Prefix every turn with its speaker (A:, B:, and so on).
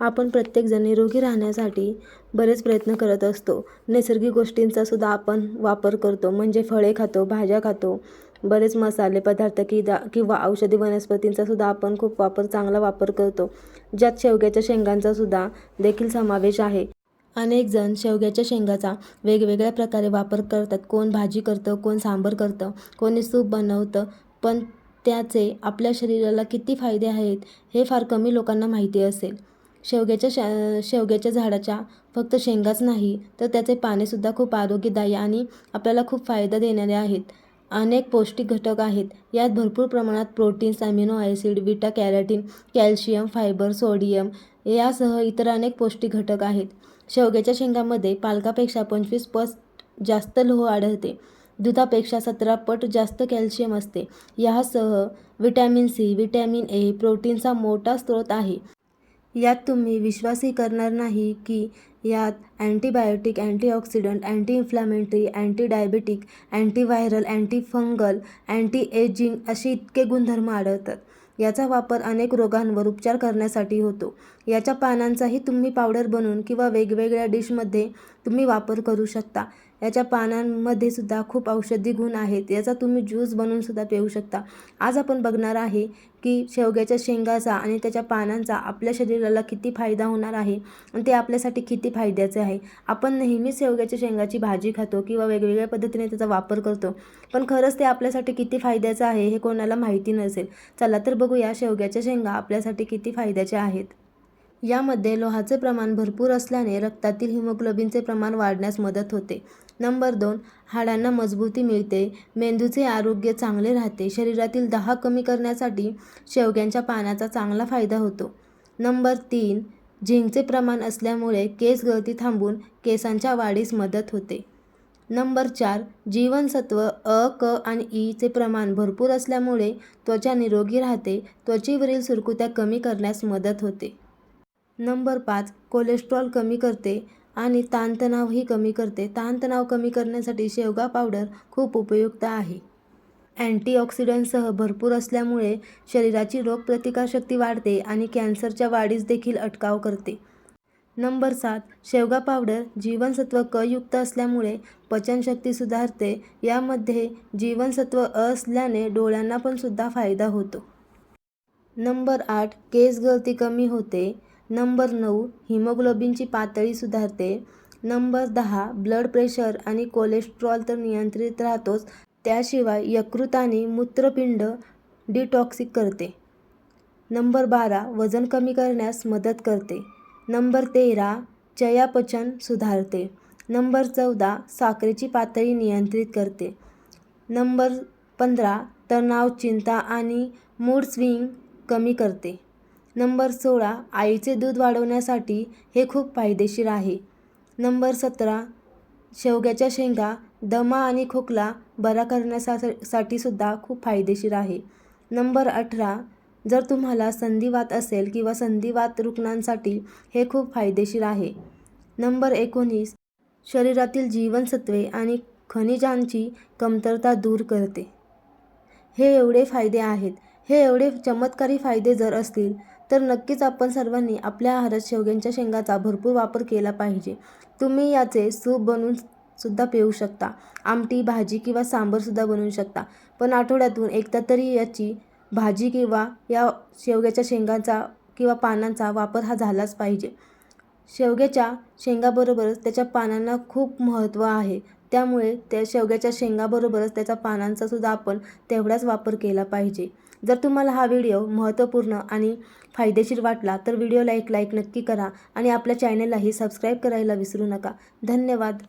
A: आपण प्रत्येकजण निरोगी राहण्यासाठी बरेच प्रयत्न करत असतो. नैसर्गिक गोष्टींचा सुद्धा आपण वापर करतो. म्हणजे फळे खातो भाज्या खातो बरेच मसाले पदार्थ किदा किंवा औषधी वनस्पतींचा सुद्धा आपण खूप वापर चांगला वापर करतो. ज्यात शेवग्याच्या शेंगांचा सुद्धा देखील समावेश आहे. अनेक जण शेवग्याच्या शेंगाचा वेगवेगळ्या प्रकारे वापर करतात. कोण भाजी करतं कोण सांबार करतं कोणी सूप बनवतं पण त्याचे आपल्या शरीराला किती फायदे आहेत हे फार कमी लोकांना माहिती असेल. शेवग्याच्या शे शेवग्याच्या झाडाच्या फक्त शेंगाच नाही तर त्याचे पानेसुद्धा खूप आरोग्यदायी आणि आपल्याला खूप फायदा देणारे आहेत. अनेक पौष्टिक घटक आहेत. यात भरपूर प्रमाणात proteins amino acid beta carotene calcium fibre sodium यासह इतर अनेक पौष्टिक घटक आहेत. शेवग्याच्या शेंगामध्ये पालकापेक्षा पंचवीस पट जास्त लोह आढळते. दुधापेक्षा सतरा पट जास्त कॅल्शियम असते. यासह विटॅमिन सी विटॅमिन ए प्रोटीनचा मोठा स्रोत आहे. यात तुम्ही विश्वासही करणार नाही की यात antibiotic antioxidant anti inflammatory anti diabetic antiviral anti fungal anti ageing असे इतके गुणधर्म आढळतात. याचा वापर अनेक रोगांवर उपचार करण्यासाठी होतो. याच्या पानांचाही तुम्ही पावडर बनवून किंवा वेगवेगळ्या डिशमध्ये तुम्ही वापर करू शकता. याच्या पानांमध्ये सुद्धा खूप औषधी गुण आहेत. याचा तुम्ही ज्यूस बनवून सुद्धा पिऊ शकता. आज आपण बघणार आहे की शेवग्याच्या शेंगाचा आणि त्याच्या पानांचा आपल्या शरीराला किती फायदा होणार आहे आणि ते आपल्यासाठी किती फायद्याचे आहे. आपण नेहमीच शेवग्याच्या शेंगाची भाजी खातो किंवा वेगवेगळ्या पद्धतीने त्याचा वापर करतो. पण खरंच ते आपल्यासाठी किती फायद्याचं आहे हे कोणाला माहिती नसेल. चला तर बघूया शेवग्याच्या शेंगा आपल्यासाठी किती फायद्याच्या आहेत. यामध्ये लोहाचे प्रमाण भरपूर असल्याने रक्तातील हिमोग्लोबिनचे प्रमाण वाढण्यास मदत होते. नंबर दोन हाडांना मजबूती मिळते. मेंदूचे आरोग्य चांगले राहते. शरीरातील दहा कमी करण्यासाठी शेवग्यांच्या पानाचा चांगला फायदा होतो. नंबर तीन झिंकचे प्रमाण असल्यामुळे केस गळती थांबून केसांच्या वाढीस मदत होते. नंबर चार जीवनसत्व अ क आणि ईचे प्रमाण भरपूर असल्यामुळे त्वचा निरोगी राहते. त्वचेवरील सुरकुत्या कमी करण्यास मदत होते. नंबर पाच कोलेस्ट्रॉल कमी करते. आणि ताणतणावही कमी करते. ताणतणाव कमी करण्यासाठी शेवगा पावडर खूप उपयुक्त आहे. अँटीऑक्सिडंटसह भरपूर असल्यामुळे शरीराची रोगप्रतिकारशक्ती वाढते आणि कॅन्सरच्या वाढीस देखील अटकाव करते. नंबर सात शेवगा पावडर जीवनसत्व क युक्त असल्यामुळे पचनशक्ती सुधारते. यामध्ये जीवनसत्व अ असल्याने डोळ्यांना पण सुद्धा फायदा होतो. नंबर आठ केस गळती कमी होते. नंबर नऊ हिमोग्लोबिनची पातळी सुधारते. नंबर दहा ब्लड प्रेशर आणि कोलेस्ट्रॉल तर नियंत्रित राहतोच त्याशिवाय यकृत आणि मूत्रपिंड डिटॉक्सिक करते. नंबर बारा वजन कमी करण्यास मदत करते. नंबर तेरा चयापचन सुधारते. नंबर चौदा साखरेची पातळी नियंत्रित करते. नंबर पंधरा तणाव चिंता आणि मूड स्विंग कमी करते. नंबर सोळा आईचे दूध वाढवण्यासाठी हे खूप फायदेशीर आहे. नंबर सतरा शेवग्याच्या शेंगा दमा आणि खोकला बरा करण्यासाठी सुद्धा खूप फायदेशीर आहे. नंबर अठरा जर तुम्हाला संधिवात असेल किंवा संधिवात रुग्णांसाठी हे खूप फायदेशीर आहे. नंबर एकोणीस शरीरातील जीवनसत्वे आणि खनिजांची कमतरता दूर करते. हे एवढे फायदे आहेत. हे एवढे चमत्कारी फायदे जर असतील तर नक्कीच आपण सर्वांनी आपल्या आहारात शेवग्यांच्या शेंगाचा भरपूर वापर केला पाहिजे. तुम्ही याचे सूप बनवून सुद्धा पिऊ शकता. आमटी भाजी किंवा सांबारसुद्धा बनवू शकता. पण आठवड्यातून एकदा तरी याची भाजी किंवा या शेवग्याच्या शेंगांचा किंवा पानांचा वापर हा झालाच पाहिजे. शेवग्याच्या शेंगाबरोबरच त्याच्या पानांना खूप महत्त्व आहे. त्यामुळे त्या शेवग्याच्या शेंगाबरोबरच त्याच्या पानांचा सुद्धा आपण तेवढाच वापर केला पाहिजे. जर तुम्हाला हा व्हिडिओ महत्त्वपूर्ण आणि फायदेशीर वाटला तर व्हिडिओला एक लाईक नक्की करा आणि आपल्या चॅनेललाही सबस्क्राईब करायला विसरू नका. धन्यवाद.